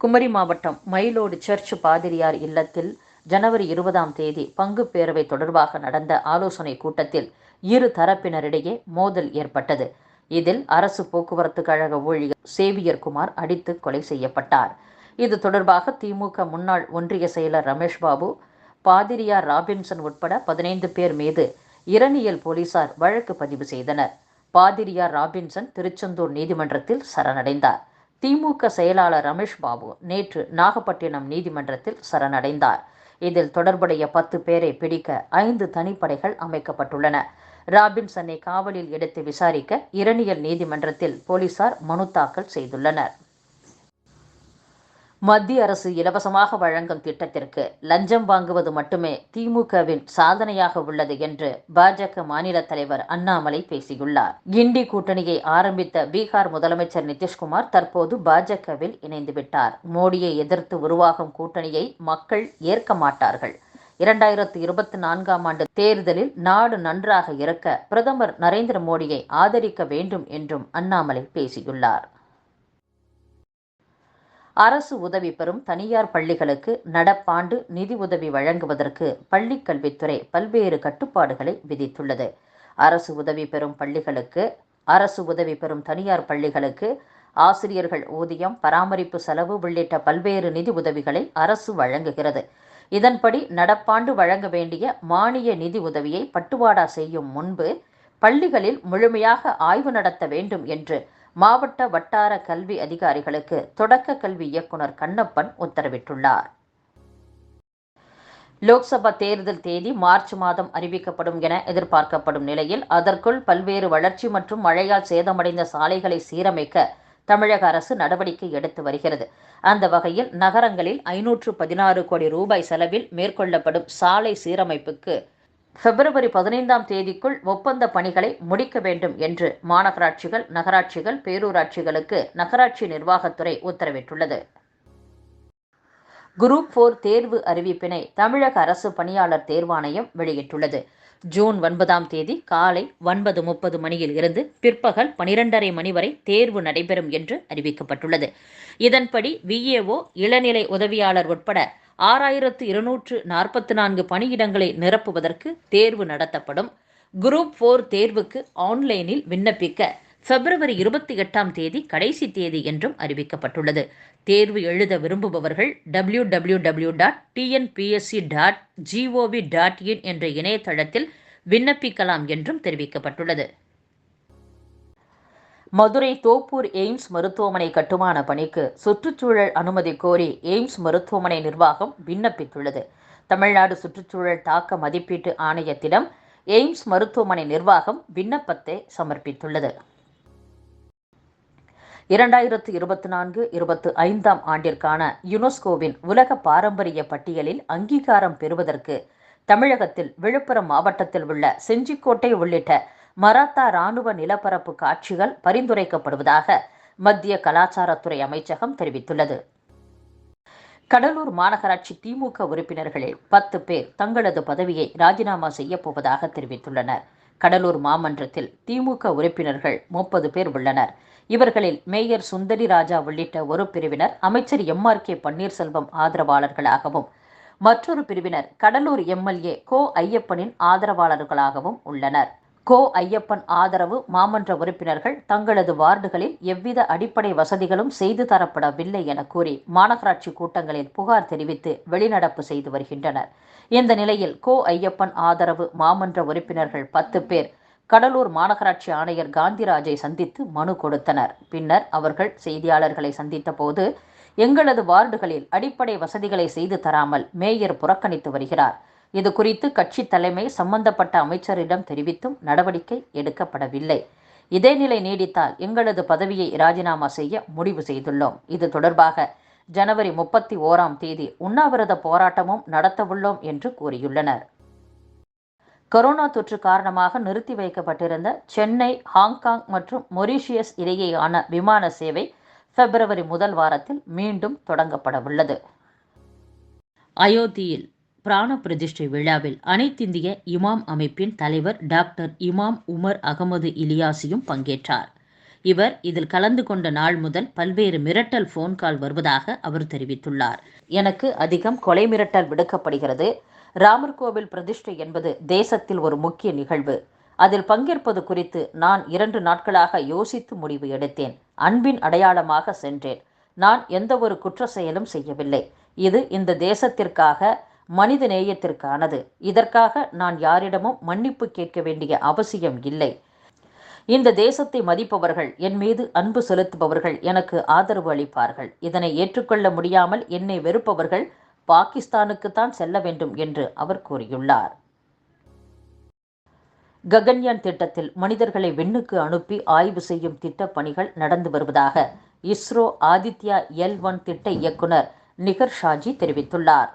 குமரி மாவட்டம் மயிலோடு சர்ச் பாதிரியார் இல்லத்தில் ஜனவரி இருபதாம் தேதி பங்கு பேரவை தொடர்பாக நடந்த ஆலோசனை கூட்டத்தில் இரு தரப்பினரிடையே மோதல் ஏற்பட்டது. இதில் அரசு போக்குவரத்து கழக ஊழியர் சேவியர் குமார் அடித்து கொலை செய்யப்பட்டார். இது தொடர்பாக திமுக முன்னாள் ஒன்றிய செயலர் ரமேஷ் பாபு பாதிரியார் ராபின்சன் உட்பட பதினைந்து பேர் மீது இரணியல் போலீசார் வழக்கு பதிவு செய்தனர். பாதிரியார் ராபின்சன் திருச்செந்தூர் நீதிமன்றத்தில் சரணடைந்தார். திமுக செயலாளர் ரமேஷ் பாபு நேற்று நாகப்பட்டினம் நீதிமன்றத்தில் சரணடைந்தார். இதில் தொடர்புடைய பத்து பேரை பிடிக்க ஐந்து தனிப்படைகள் அமைக்கப்பட்டுள்ளன. ராபின்சனை காவலில் எடுத்து விசாரிக்க இரணியல் நீதிமன்றத்தில் போலீசார் மனு தாக்கல் செய்துள்ளனர். மத்திய அரசு இலவசமாக வழங்கும் திட்டத்திற்கு லஞ்சம் வாங்குவது மட்டுமே திமுகவின் சாதனையாக உள்ளது என்று பாஜக மாநில தலைவர் அண்ணாமலை பேசியுள்ளார். கிண்டி கூட்டணியை ஆரம்பித்த பீகார் முதலமைச்சர் நிதிஷ்குமார் தற்போது பாஜகவில் இணைந்துவிட்டார் மோடியை எதிர்த்து உருவாகும் கூட்டணியை மக்கள் ஏற்க மாட்டார்கள். இரண்டாயிரத்து இருபத்தி நான்காம் ஆண்டு தேர்தலில் நாடு நன்றாக இருக்க பிரதமர் நரேந்திர மோடியை ஆதரிக்க வேண்டும் என்றும் அண்ணாமலை பேசியுள்ளார். அரசு உதவி பெறும் தனியார் பள்ளிகளுக்கு நடப்பாண்டு நிதி உதவி வழங்குவதற்கு பள்ளிக் கல்வித்துறை பல்வேறு கட்டுப்பாடுகளை விதித்துள்ளது. அரசு உதவி பெறும் பள்ளிகளுக்கு அரசு உதவி பெறும் தனியார் பள்ளிகளுக்கு ஆசிரியர்கள் ஊதியம் பராமரிப்பு செலவு உள்ளிட்ட பல்வேறு நிதி உதவிகளை அரசு வழங்குகிறது. இதன்படி நடப்பாண்டு வழங்க வேண்டிய மானிய நிதி உதவியை பட்டுவாடா செய்யும் முன்பு பள்ளிகளில் முழுமையாக ஆய்வு நடத்த வேண்டும் என்று மாவட்ட வட்டார கல்வி அதிகாரிகளுக்கு தொடக்க கல்வி இயக்குனர் கண்ணப்பன் உத்தரவிட்டுள்ளார். லோக்சபா தேர்தல் தேதி மார்ச் மாதம் அறிவிக்கப்படும் என எதிர்பார்க்கப்படும் நிலையில் அதற்குள் பல்வேறு வளர்ச்சி மற்றும் மழையால் சேதமடைந்த சாலைகளை சீரமைக்க தமிழக அரசு நடவடிக்கை எடுத்து வருகிறது. அந்த வகையில் நகரங்களில் ஐநூற்று பதினாறு கோடி ரூபாய் செலவில் மேற்கொள்ளப்படும் சாலை சீரமைப்புக்கு பிப்ரவரி பதினைந்தாம் தேதிக்குள் ஒப்பந்த பணிகளை முடிக்க வேண்டும் என்று மாநகராட்சிகள் நகராட்சிகள் பேரூராட்சிகளுக்கு நகராட்சி நிர்வாகத்துறை உத்தரவிட்டுள்ளது. குரூப் போர் தேர்வு அறிவிப்பினை தமிழக அரசு பணியாளர் தேர்வாணையம் வெளியிட்டுள்ளது. ஜூன் ஒன்பதாம் தேதி காலை ஒன்பது முப்பது மணியில் இருந்து பிற்பகல் பனிரெண்டரை மணி வரை தேர்வு நடைபெறும் என்று அறிவிக்கப்பட்டுள்ளது. இதன்படி விஏஓ இளநிலை உதவியாளர் உட்பட ஆறாயிரத்து இருநூற்று நாற்பத்தி நான்கு பணியிடங்களை நிரப்புவதற்கு தேர்வு நடத்தப்படும். குரூப் ஃபோர் தேர்வுக்கு ஆன்லைனில் விண்ணப்பிக்க பிப்ரவரி இருபத்தி எட்டாம் தேதி கடைசி தேதி என்றும் அறிவிக்கப்பட்டுள்ளது. தேர்வு எழுத விரும்புபவர்கள் W W W dot TNPSC dot G O V dot in என்ற இணையதளத்தில் விண்ணப்பிக்கலாம் என்றும் தெரிவிக்கப்பட்டுள்ளது. மதுரை தோப்பூர் எய்ம்ஸ் மருத்துவமனை கட்டுமான பணிக்கு சுற்றுச்சூழல் அனுமதி கோரி எய்ம்ஸ் மருத்துவமனை நிர்வாகம் விண்ணப்பித்துள்ளது. தமிழ்நாடு சுற்றுச்சூழல் தாக்க மதிப்பீட்டு ஆணையத்திடம் எய்ம்ஸ் மருத்துவமனை நிர்வாகம் விண்ணப்பத்தை சமர்ப்பித்துள்ளது. இரண்டாயிரத்து இருபத்தி நான்கு இருபத்து ஐந்தாம் ஆண்டிற்கான யுனெஸ்கோவின் உலக பாரம்பரிய பட்டியலில் அங்கீகாரம் பெறுவதற்கு தமிழகத்தில் விழுப்புரம் மாவட்டத்தில் உள்ள செஞ்சிக்கோட்டை உள்ளிட்ட மராத்தா இராணுவ நிலப்பரப்பு காட்சிகள் பரிந்துரைக்கப்படுவதாக மத்திய கலாச்சாரத்துறை அமைச்சகம் தெரிவித்துள்ளது. கடலூர் மாநகராட்சி திமுக உறுப்பினர்களில் பத்து பேர் தங்களது பதவியை ராஜினாமா செய்யப் போவதாக தெரிவித்துள்ளனர். கடலூர் மாமன்றத்தில் திமுக உறுப்பினர்கள் முப்பது பேர் உள்ளனர். இவர்களில் மேயர் சுந்தரி ராஜா உள்ளிட்ட ஒரு பிரிவினர் அமைச்சர் எம் ஆர் கே பன்னீர்செல்வம் ஆதரவாளர்களாகவும் மற்றொரு பிரிவினர் கடலூர் எம்எல்ஏ கோ ஐயப்பனின் ஆதரவாளர்களாகவும் உள்ளனர். கோ ஐயப்பன் ஆதரவு மாமன்ற உறுப்பினர்கள் தங்களது வார்டுகளில் எவ்வித அடிப்படை வசதிகளும் செய்து தரப்படவில்லை என கூறி மாநகராட்சி கூட்டங்களில் புகார் தெரிவித்து வெளிநடப்பு செய்து வருகின்றனர். இந்த நிலையில் கோ ஐயப்பன் ஆதரவு மாமன்ற உறுப்பினர்கள் பத்து பேர் கடலூர் மாநகராட்சி ஆணையர் காந்திராஜை சந்தித்து மனு கொடுத்தனர். பின்னர் அவர்கள் செய்தியாளர்களை சந்தித்த போது எங்களது வார்டுகளில் அடிப்படை வசதிகளை செய்து தராமல் மேயர் புறக்கணித்து வருகிறார். இது குறித்து கட்சி தலைமை சம்பந்தப்பட்ட அமைச்சரிடம் தெரிவித்தும் நடவடிக்கை எடுக்கப்படவில்லை. இதே நிலை நீடித்தால் எங்களது பதவியை ராஜினாமா செய்ய முடிவு செய்துள்ளோம். இது தொடர்பாக ஜனவரி முப்பத்தி ஓராம் தேதி உண்ணாவிரத போராட்டமும் நடத்தவுள்ளோம் என்று கூறியுள்ளனர். கொரோனா தொற்று காரணமாக நிறுத்தி வைக்கப்பட்டிருந்த சென்னை ஹாங்காங் மற்றும் மொரீஷியஸ் இடையேயான விமான சேவை பிப்ரவரி முதல் வாரத்தில் மீண்டும் தொடங்கப்படவுள்ளது. அயோத்தியில் பிராண பிரதிஷ்டை விழாவில் அனைத்திந்திய இமாம் அமைப்பின் தலைவர் டாக்டர் இமாம் உமர் அகமது இலியாசியும் பங்கேற்றார். இவர் இதில் கலந்து கொண்ட நாள் முதல் பல்வேறு மிரட்டல் ஃபோன் கால் வருவதாக அவர் தெரிவித்துள்ளார். எனக்கு அதிகம் கொலை மிரட்டல் விடுக்கப்படுகிறது. ராமர் கோவில் பிரதிஷ்டை என்பது தேசத்தில் ஒரு முக்கிய நிகழ்வு. அதில் பங்கேற்பது குறித்து நான் இரண்டு நாட்களாக யோசித்து முடிவு எடுத்தேன். அன்பின் அடையாளமாக சென்றேன். நான் எந்த ஒரு குற்ற செயலும் செய்யவில்லை. இது இந்த தேசத்திற்காக மனித நேயத்திற்கானது. இதற்காக நான் யாரிடமும் மன்னிப்பு கேட்க வேண்டிய அவசியம் இல்லை. இந்த தேசத்தை மதிப்பவர்கள் என் மீது அன்பு செலுத்துபவர்கள் எனக்கு ஆதரவு அளிப்பார்கள். இதனை ஏற்றுக்கொள்ள முடியாமல் என்னை வெறுப்பவர்கள் பாகிஸ்தானுக்குத்தான் செல்ல வேண்டும் என்று அவர் கூறியுள்ளார். ககன்யான் திட்டத்தில் மனிதர்களை விண்ணுக்கு அனுப்பி ஆய்வு செய்யும் திட்டப் பணிகள் நடந்து வருவதாக இஸ்ரோ ஆதித்யா எல் ஒன் திட்ட இயக்குனர் நிகர் ஷாஜி தெரிவித்துள்ளார்.